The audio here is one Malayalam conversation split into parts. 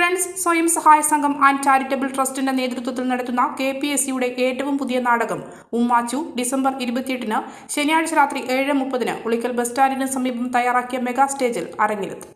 ഫ്രണ്ട്സ് സ്വയം സഹായ സംഘം ആൻഡ് ചാരിറ്റബിൾ ട്രസ്റ്റിന്റെ നേതൃത്വത്തിൽ നടത്തുന്ന കെ പി എസ് സിയുടെ ഏറ്റവും പുതിയ നാടകം ഉമ്മാച്ചു ഡിസംബർ ഇരുപത്തിയെട്ടിന് ശനിയാഴ്ച രാത്രി ഏഴ് മുപ്പതിന് ഉളിക്കൽ ബസ് സ്റ്റാൻഡിന് സമീപം തയ്യാറാക്കിയ മെഗാ സ്റ്റേജിൽ അരങ്ങിലെത്തും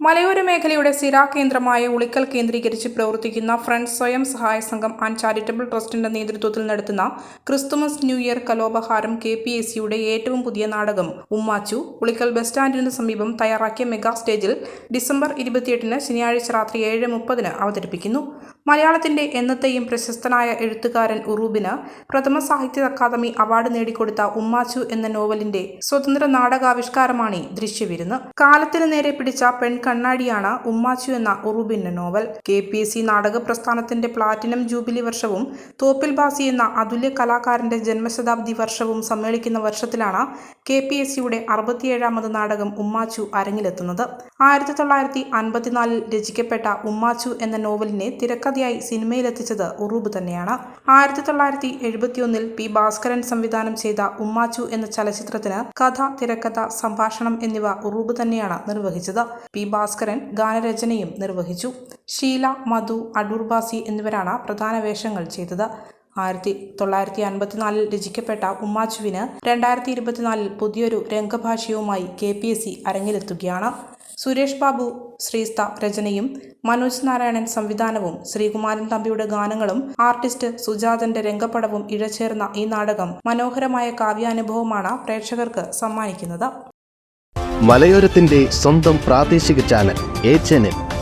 മലയോര മേഖലയുടെ സ്ഥിരാ കേന്ദ്രമായ ഉളിക്കൽ കേന്ദ്രീകരിച്ച് പ്രവർത്തിക്കുന്ന ഫ്രണ്ട്സ് സ്വയം സഹായ സംഘം ആൻഡ് ചാരിറ്റബിൾ ട്രസ്റ്റിന്റെ നേതൃത്വത്തിൽ നടത്തുന്ന ക്രിസ്തുമസ് ന്യൂ ഇയർ കലോപഹാരം കെ പി എസ് സിയുടെ ഏറ്റവും പുതിയ നാടകം ഉമ്മാച്ചു ഉളിക്കൽ ബസ് സ്റ്റാൻഡിന് സമീപം തയ്യാറാക്കിയ മെഗാ സ്റ്റേജിൽ ഡിസംബർ ഇരുപത്തിയെട്ടിന് ശനിയാഴ്ച രാത്രി ഏഴ് മുപ്പതിന് അവതരിപ്പിക്കുന്നു. മലയാളത്തിന്റെ എന്നത്തെയും പ്രശസ്തനായ എഴുത്തുകാരൻ ഉറൂബിന് പ്രഥമ സാഹിത്യ അക്കാദമി അവാർഡ് നേടിക്കൊടുത്ത ഉമ്മാച്ചു എന്ന നോവലിന്റെ സ്വതന്ത്ര നാടകാവിഷ്കാരമാണ് ദൃശ്യവിരുന്ന്. കാലത്തിന് നേരെ പിടിച്ച പെൺ കണ്ണാടിയാണ് ഉമ്മാച്ചു എന്ന ഉറൂബിന്റെ novel. K P S C നാടക പ്രസ്ഥാനത്തിന്റെ പ്ലാറ്റിനം ജൂബിലി വർഷവും തോപ്പിൽ ബാസി എന്ന അതുല്യ കലാകാരന്റെ ജന്മശതാബ്ദി വർഷവും സമ്മേളിക്കുന്ന വർഷത്തിലാണ് കെ പി എസ് സിയുടെ അറുപത്തിയേഴാമത് നാടകം ഉമ്മാച്ചു അരങ്ങിലെത്തുന്നത്. ആയിരത്തി തൊള്ളായിരത്തി അൻപത്തിനാലിൽ രചിക്കപ്പെട്ട ഉമ്മാച്ചു എന്ന നോവലിനെ തിരക്കഥയായി സിനിമയിലെത്തിച്ചത് ഉറൂബ് തന്നെയാണ്. ആയിരത്തി തൊള്ളായിരത്തി എഴുപത്തിയൊന്നിൽ പി ഭാസ്കരൻ സംവിധാനം ചെയ്ത ഉമ്മാച്ചു എന്ന ചലച്ചിത്രത്തിന് കഥ തിരക്കഥ സംഭാഷണം എന്നിവ ഉറൂബ് തന്നെയാണ് നിർവഹിച്ചത്. പി ഭാസ്കരൻ ഗാനരചനയും നിർവഹിച്ചു. ഷീല മധു അടൂർബാസി എന്നിവരാണ് പ്രധാന വേഷങ്ങൾ ചെയ്തത്. ആയിരത്തി തൊള്ളായിരത്തി അൻപത്തിനാലിൽ രചിക്കപ്പെട്ട ഉമ്മാച്ചുവിന് രണ്ടായിരത്തി ഇരുപത്തിനാലിൽ പുതിയൊരു രംഗഭാഷ്യവുമായി കെ പി എസ് സി അരങ്ങിലെത്തുകയാണ്. സുരേഷ് ബാബു ശ്രീസ്ത രചനയും മനോജ് നാരായണൻ സംവിധാനവും ശ്രീകുമാരൻ തമ്പിയുടെ ഗാനങ്ങളും ആർട്ടിസ്റ്റ് സുജാതന്റെ രംഗപ്പടവും ഇഴചേർന്ന ഈ നാടകം മനോഹരമായ കാവ്യാനുഭവമാണ് പ്രേക്ഷകർക്ക് സമ്മാനിക്കുന്നത്. മലയോരത്തിന്റെ സ്വന്തം പ്രാദേശിക ചാനൽ ചാനൽ.